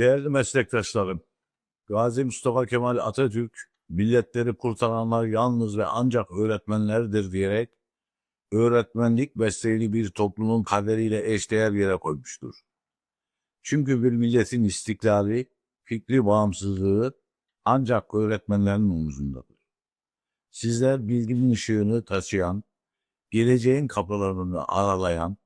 Değerli meslektaşlarım, Gazi Mustafa Kemal Atatürk, milletleri kurtaranlar yalnız ve ancak öğretmenlerdir diyerek, öğretmenlik mesleğini bir toplumun kaderiyle eşdeğer yere koymuştur. Çünkü bir milletin istiklali, fikri bağımsızlığı ancak öğretmenlerin omuzundadır. Sizler bilginin ışığını taşıyan, geleceğin kapılarını aralayan,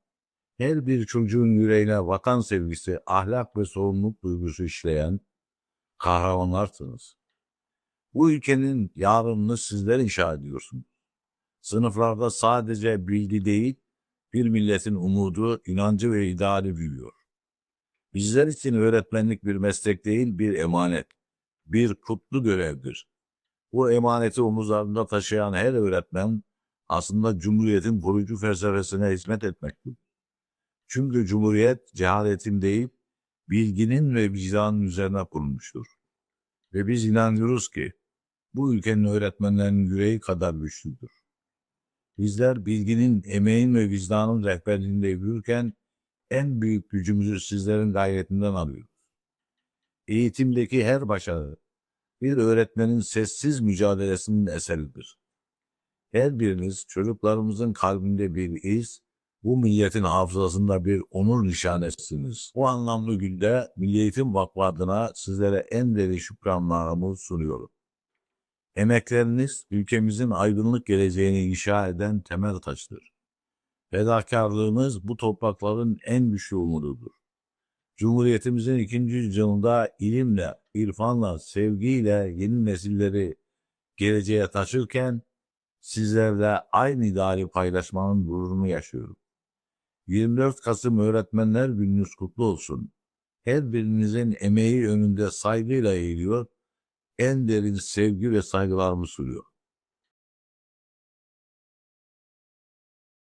her bir çocuğun yüreğine vatan sevgisi, ahlak ve sorumluluk duygusu işleyen kahramanlarsınız. Bu ülkenin yarınını sizler inşa ediyorsunuz. Sınıflarda sadece bilgi değil, bir milletin umudu, inancı ve ideali büyüyor. Bizler için öğretmenlik bir meslek değil, bir emanet, bir kutlu görevdir. Bu emaneti omuzlarında taşıyan her öğretmen aslında Cumhuriyet'in koruyucu felsefesine hizmet etmektedir. Çünkü Cumhuriyet cehaletin değil, bilginin ve vicdanın üzerine kurulmuştur. Ve biz inanıyoruz ki bu ülkenin öğretmenlerinin yüreği kadar güçlüdür. Bizler bilginin, emeğin ve vicdanın rehberliğinde yürürken en büyük gücümüzü sizlerin gayretinden alıyoruz. Eğitimdeki her başarı bir öğretmenin sessiz mücadelesinin eseridir. Her biriniz çocuklarımızın kalbinde bir iz, bu milletin hafızasında bir onur nişanesiniz. Bu anlamlı günde Milli Eğitim Vakfı adına sizlere en derin şükranlarımı sunuyorum. Emekleriniz ülkemizin aydınlık geleceğini inşa eden temel taştır. Fedakarlığınız bu toprakların en güçlü umududur. Cumhuriyetimizin ikinci yüzyılında ilimle, irfanla, sevgiyle yeni nesilleri geleceğe taşırken sizlerle aynı ideali paylaşmanın gururunu yaşıyorum. 24 Kasım Öğretmenler Gününüz kutlu olsun. Her birinizin emeği önünde saygıyla eğiliyor, en derin sevgi ve saygılarımı sunuyor.